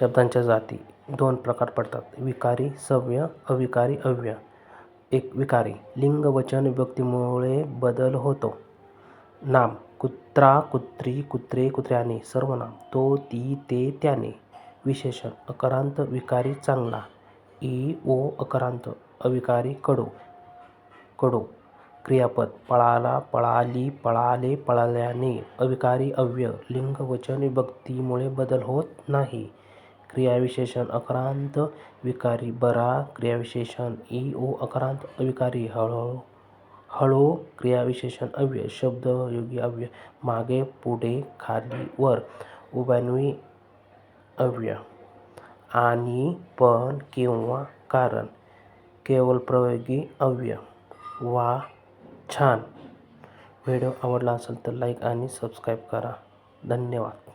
शब्दांच्या जाती दोन प्रकार पडतात. विकारी सव्य अविकारी अव्यय. एक विकारी लिंग वचन विभक्तीमुळे बदल होतो. नाम कुत्रा कुत्री कुत्रे कुत्र्याने सर्वनाम तो ती ते त्याने. विशेषण अकारांत विकारी चांगला. ई ओ अकारांत अविकारी कडो. कडो. क्रियापद पळाला पळाली पळाले पळाल्याने. अविकारी अव्यय. लिंग वचन विभक्तीमुळे बदल होत नाही. क्रियाविशेषण अकारांत विकारी बरा क्रियाविशेषण ई ओ अकारांत अविकारी हळू हळू क्रियाविशेषण अव्यय शब्दयोगी अव्यय मागे पुढे खाली वर उभयन्वी अव्यय. आणि पण किंवा कारण केवलप्रयोगी अव्यय. वा छान. व्हिडिओ आवडला असेल तर लाईक आणि सबस्क्राईब करा. धन्यवाद.